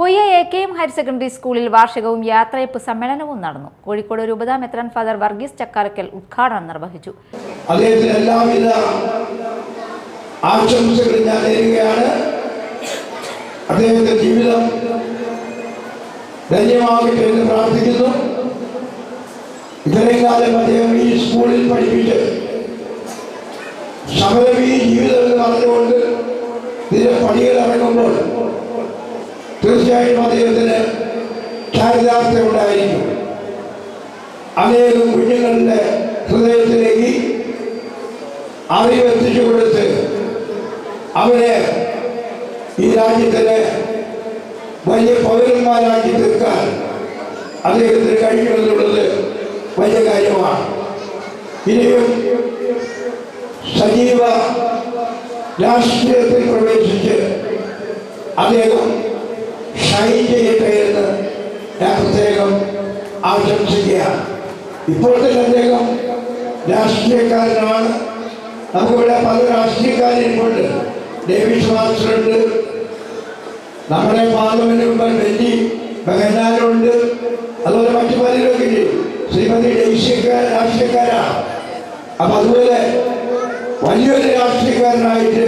Poyya A K M higher secondary സ്കൂളിൽ വാർഷികവും യാത്രയപ്പ് സമ്മേളനവും നടന്നു. കോഴിക്കോട് രൂപതാ മെത്രാൻ ഫാദർ വർഗീസ് ചക്കാരക്കൽ ഉദ്ഘാടനം നിർവഹിച്ചു. ജീവിതം പ്രാർത്ഥിക്കുന്നു. ഇത്രയും കാലം അദ്ദേഹം ഈ സ്കൂളിൽ പഠിപ്പിച്ച് സമരമീ ജീവിതം നടന്നുകൊണ്ട് ഇതിന്റെ പണികൾ ഇറങ്ങുമ്പോൾ തീർച്ചയായും അദ്ദേഹത്തിന് ചാരിതാർത്ഥ്യം ഉണ്ടായിരിക്കും. അനേകം കുഞ്ഞുങ്ങളുടെ ഹൃദയത്തിലേക്ക് അറിവെത്തിച്ചു കൊടുത്ത് അവരെ ഈ രാജ്യത്തിലെ വലിയ പൗരന്മാരാക്കി തീർക്കാൻ അദ്ദേഹത്തിന് കഴിയുമെന്നുള്ളത് വലിയ കാര്യമാണ്. ഇനിയും സജീവ രാഷ്ട്രീയത്തിൽ പ്രവേശിച്ച് അദ്ദേഹം ഷൈൻ ചെയ്യട്ടെ എന്ന് ഞാൻ പ്രത്യേകം ആശംസിക്കുകയാണ് ഇപ്പോഴത്തെ അദ്ദേഹം രാഷ്ട്രീയക്കാരനാണ്. നമുക്കിവിടെ പല രാഷ്ട്രീയക്കാരുമുണ്ട് ഡേവിഡ് മാസ്റ്ററുണ്ട് നമ്മുടെ പാർലമെന്റ് മെമ്പർ ഡൽഹി ബഹനാനുണ്ട് അതുപോലെ മറ്റു പലരൊക്കെ? ശ്രീമതി ദേശീയക്കാർ രാഷ്ട്രീയക്കാരാണ് അപ്പൊ അതുപോലെ വലിയൊരു രാഷ്ട്രീയക്കാരനായിട്ട്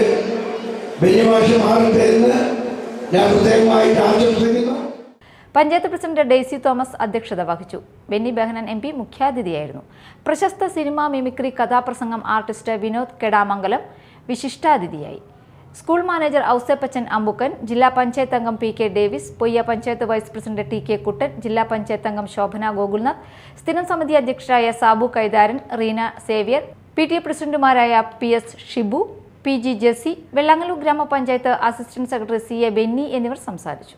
ബെന്യമാഷ് മാറട്ടെ എന്ന് പഞ്ചായത്ത് പ്രസിഡന്റ് ഡെയ്സി തോമസ് അധ്യക്ഷത വഹിച്ചു. ബെന്നി ബെഹനൻ എം പി മുഖ്യാതിഥിയായിരുന്നു. പ്രശസ്ത സിനിമാ മിമിക്രി കഥാപ്രസംഗം ആർട്ടിസ്റ്റ് വിനോദ് കെടാമംഗലം വിശിഷ്ടാതിഥിയായി. സ്കൂൾ മാനേജർ ഔസേപ്പച്ചൻ അമ്പുക്കൻ ജില്ലാ പഞ്ചായത്ത് അംഗം P K Davis Poyya panchayat vice president T K Kuttan ജില്ലാ പഞ്ചായത്ത് അംഗം ശോഭന ഗോകുൽനാഥ് സ്ഥിരം സമിതി അധ്യക്ഷരായ Sabu Kaitharan Reena Xavier P T A പ്രസിഡന്റുമാരായ P S Shibu P G Jessy Vellangallur ഗ്രാമപഞ്ചായത്ത് assistant secretary C A Benny എന്നിവർ സംസാരിച്ചു.